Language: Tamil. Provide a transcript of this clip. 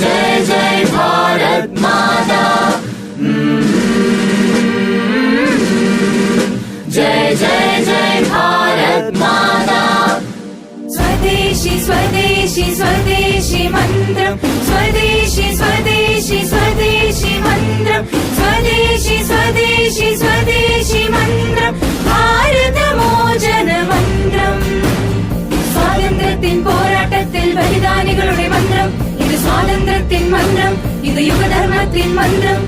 जय जय भारत माता जय जय जय भारत माता स्वदेशी स्वदेशी स्वदेशी मन्त्रं स्वदेशी स्वदेशी स्वदेशी मन्त्रं स्वदेशी स्वदेशी स्वदेशी मन्त्रं भारतमोचन मन्त्रं स्वातन्त्र्यतिन् पोराटतिल् बलिदानिगळुडे मन्त्रम् தர்மத்தின் மன்றம் இது யுக தர்மத்தின் மன்றம்